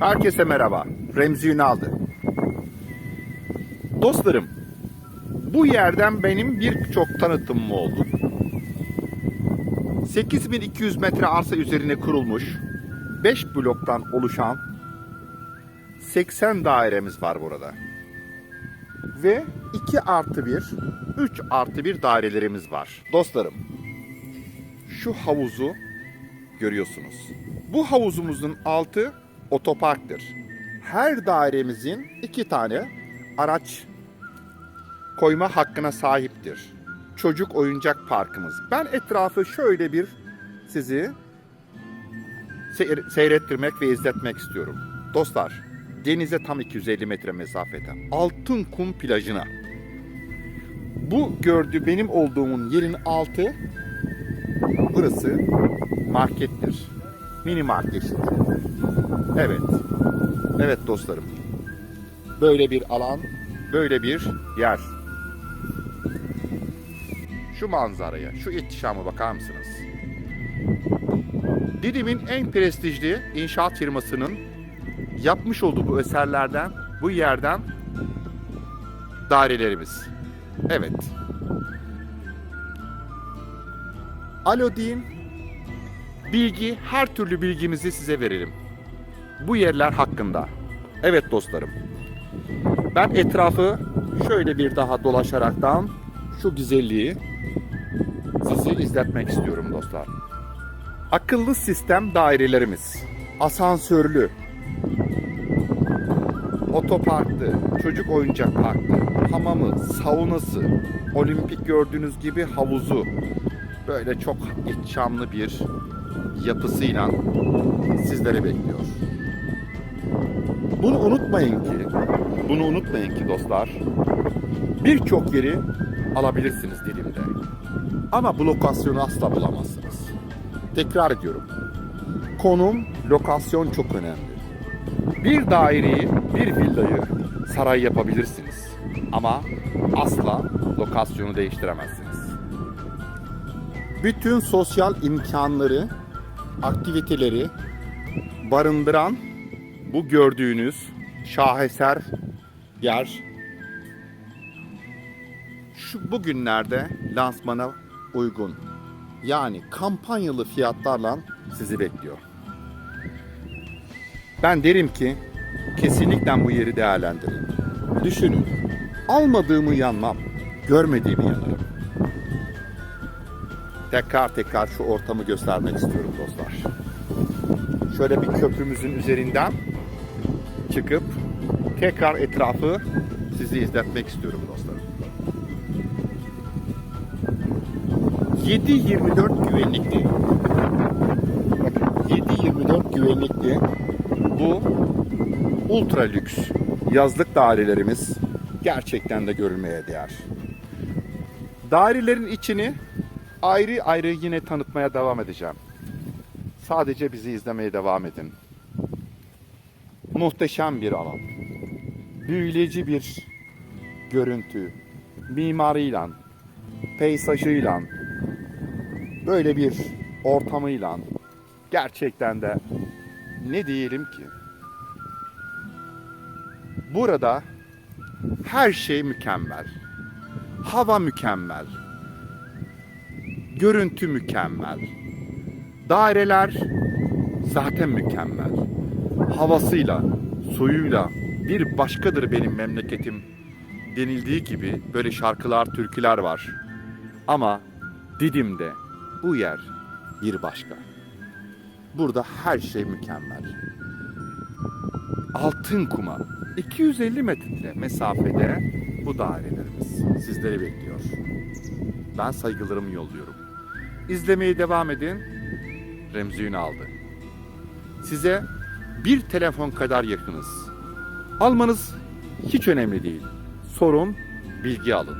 Herkese merhaba. Remzi Ünal'dı. Dostlarım, bu yerden benim birçok tanıtımım oldu. 8200 metre arsa üzerine kurulmuş 5 bloktan oluşan 80 dairemiz var burada. Ve 2 artı 1, 3 artı 1 dairelerimiz var. Dostlarım, şu havuzu görüyorsunuz. Bu havuzumuzun altı otoparktır. Her dairemizin iki tane araç koyma hakkına sahiptir. Çocuk oyuncak parkımız. Ben etrafı şöyle bir sizi seyrettirmek ve izletmek istiyorum. Dostlar, denize tam 250 metre mesafede. Altın kum plajına. Bu gördüğü benim olduğumun yerin altı burası markettir. Mini market. Evet. Evet dostlarım. Böyle bir alan, böyle bir yer. Şu manzaraya, şu ihtişama bakar mısınız? Didim'in en prestijli inşaat firmasının yapmış olduğu bu eserlerden, bu yerden dairelerimiz. Evet. Alo deyin, bilgi, her türlü bilgimizi size verelim. Bu yerler hakkında. Evet dostlarım. Ben etrafı şöyle bir daha dolaşaraktan şu güzelliği sizi izletmek istiyorum dostlar. Akıllı sistem dairelerimiz. Asansörlü. Otoparklı, çocuk oyuncak parkı, hamamı, saunası, olimpik gördüğünüz gibi havuzu. Böyle çok ihtişamlı bir yapısıyla sizlere bekliyor. Bunu unutmayın ki, bunu unutmayın ki dostlar, birçok yeri alabilirsiniz dilimde. Ama bu lokasyonu asla bulamazsınız. Tekrar ediyorum. Konum, lokasyon çok önemli. Bir daireyi, bir villayı saray yapabilirsiniz. Ama asla lokasyonu değiştiremezsiniz. Bütün sosyal imkanları, aktiviteleri barındıran bu gördüğünüz şaheser yer şu bugünlerde lansmana uygun. Yani kampanyalı fiyatlarla sizi bekliyor. Ben derim ki kesinlikle bu yeri değerlendirin. Düşünün. Almadığımı yanmam, görmediğimi yanarım. Tekrar tekrar şu ortamı göstermek istiyorum dostlar. Şöyle bir köprümüzün üzerinden çıkıp tekrar etrafı sizi izletmek istiyorum dostlarım. 7-24 güvenlikli. Bakın 7-24 güvenlikli bu ultra lüks yazlık dairelerimiz gerçekten de görülmeye değer. Dairelerin içini ayrı ayrı yine tanıtmaya devam edeceğim. Sadece bizi izlemeye devam edin. Muhteşem bir alan. Büyüleyici bir görüntü. Mimarıyla, peyzajıyla, böyle bir ortamıyla gerçekten de ne diyelim ki? Burada her şey mükemmel. Hava mükemmel. Görüntü mükemmel. Daireler zaten mükemmel. Havasıyla, suyuyla bir başkadır benim memleketim denildiği gibi böyle şarkılar, türküler var. Ama Didim'de bu yer bir başka. Burada her şey mükemmel. Altın kuma 250 metre mesafede bu dairelerimiz sizleri bekliyor. Ben saygılarımı yolluyorum. İzlemeye devam edin. Remzi Ünal'dı. Size bir telefon kadar yakınız. Almanız hiç önemli değil. Sorun, bilgi alın.